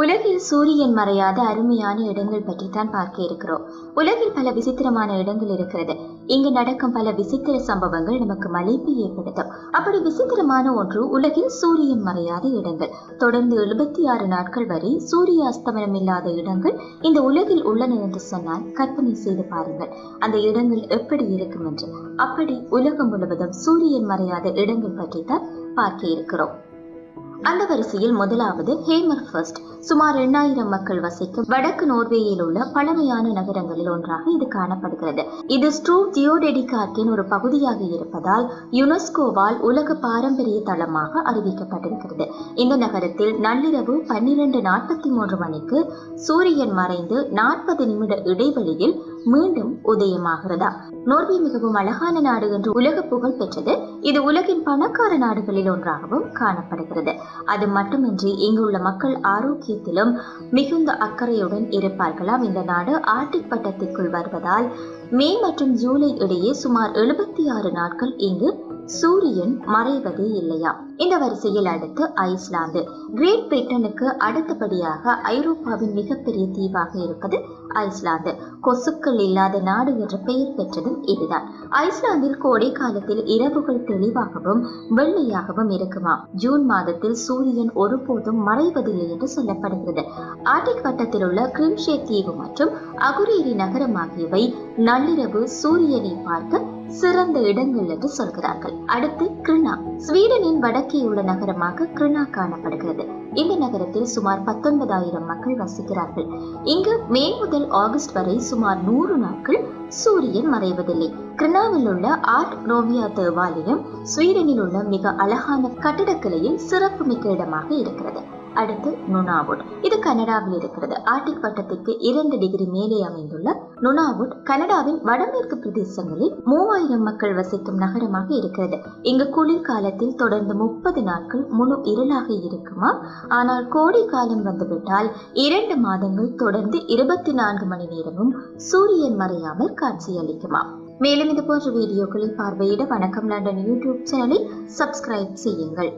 உலகில் சூரியன் மறையாத அருமையான இடங்கள் பற்றி தான் பார்க்க இருக்கிறோம். உலகில் பல விசித்திரமான இடங்கள் இருக்கிறது. இங்கு நடக்கும் பல விசித்திர சம்பவங்கள் நமக்கு மலைப்பு ஏற்படுத்தும். அப்படி விசித்திரமான ஒன்று உலகில் சூரியன் மறையாத இடங்கள். தொடர்ந்து எழுபத்தி ஆறு நாட்கள் வரை சூரிய அஸ்தமனம் இல்லாத இடங்கள் இந்த உலகில் உள்ளன என்று சொன்னால் கற்பனை செய்து பாருங்கள். அந்த இடங்கள் எப்படி இருக்கும் என்று. அப்படி உலகம் முழுவதும் சூரியன் மறையாத இடங்கள் பற்றி தான் பார்க்க இருக்கிறோம். அந்த வரிசையில் முதலாவது ஹேமர் ஃபர்ஸ்ட் சுமார் இரண்டாயிரம் மக்கள் வசிக்கும் வடக்கு நோர்வேயில் உள்ள பழமையான நகரங்களில் ஒன்றாக இது காணப்படுகிறது. இது ஸ்ட்ரூ தியோடெடிகார்க்கின் ஒரு பகுதியாக இருப்பதால் யுனெஸ்கோவால் உலக பாரம்பரிய தளமாக அறிவிக்கப்பட்டிருக்கிறது. இந்த நகரத்தில் நள்ளிரவு பன்னிரண்டு நாற்பத்தி மூன்று மணிக்கு சூரியன் மறைந்து நாற்பது நிமிட இடைவெளியில் மீண்டும் உதயமாகிறதா? நோர்வே மிகவும் அழகான நாடு என்று உலக புகழ் பெற்றது. இது உலகின் பணக்கார நாடுகளில் ஒன்றாகவும் காணப்படுகிறது. அது மட்டுமின்றி இங்குள்ள மக்கள் ஆரோக்கியத்திலும் மிகுந்த அக்கறையுடன் இருப்பார்களாம். இந்த நாடு ஆர்டிக் பட்டத்திற்குள் வருவதால் மே மற்றும் ஜூலை இடையே சுமார் எழுபத்தி ஆறு நாட்கள் இங்கு சூரியன் மறைவதே இல்லையா? இந்த வரிசையில் அடுத்து ஐஸ்லாந்து. கிரேட் பிரிட்டனுக்கு அடுத்தபடியாக ஐரோப்பாவின் மிகப்பெரிய தீவாக இருப்பது ஐஸ்லாந்து. கொசுக்கள் இல்லாத நாடு என்ற பெயர் பெற்றதும் இதுதான். ஐஸ்லாந்தில் கோடை காலத்தில் இரவுகள் தெளிவாகவும் வெள்ளையாகவும் இருக்குமா? ஜூன் மாதத்தில் சூரியன் ஒருபோதும் மறைவதில்லை என்று சொல்லப்படுகிறது. ஆர்டிக் வட்டத்தில் உள்ள கிரிம்ஷே தீவு மற்றும் அகுரேரி நகரம் ஆகியவை நள்ளிரவு சூரியனை பார்க்க சிறந்த இடங்கள் என்று சொல்கிறார்கள். அடுத்து கிருணா. ஸ்வீடனின் வடக்கே உள்ள நகரமாக கிருணா காணப்படுகிறது. இந்த நகரத்தில் சுமார் பத்தொன்பதாயிரம் மக்கள் வசிக்கிறார்கள். இங்கு மே முதல் ஆகஸ்ட் வரை சுமார் நூறு நாட்கள் சூரியன் மறைவதில்லை. கிருணாவில் உள்ள ஆர்ட் நோவியா தேவாலயம் ஸ்வீடனில் உள்ள மிக அழகான கட்டிடக்கலையில் சிறப்புமிக்க இடமாக இருக்கிறது. அடுத்து நுனாவுட். இது கனடாவில் இருக்கிறது. ஆர்டிக் வட்டத்திற்கு இரண்டு டிகிரி மேலே அமைந்துள்ள நுனாவுட் கனடாவின் வடமேற்கு பிரதேசங்களில் மூவாயிரம் மக்கள் வசிக்கும் நகரமாக இருக்கிறது. இங்கு குளிர்காலத்தில் தொடர்ந்து முப்பது நாட்கள் முழு இருளாக இருக்குமா? ஆனால் கோடை காலம் வந்துவிட்டால் இரண்டு மாதங்கள் தொடர்ந்து இருபத்தி நான்கு மணி நேரமும் சூரியன் மறையாமல் காட்சியளிக்குமா மேலும் இது போன்ற வீடியோக்களை பார்வையிட வணக்கம். லண்டன் யூடியூப் சேனலை சப்ஸ்கிரைப் செய்யுங்கள்.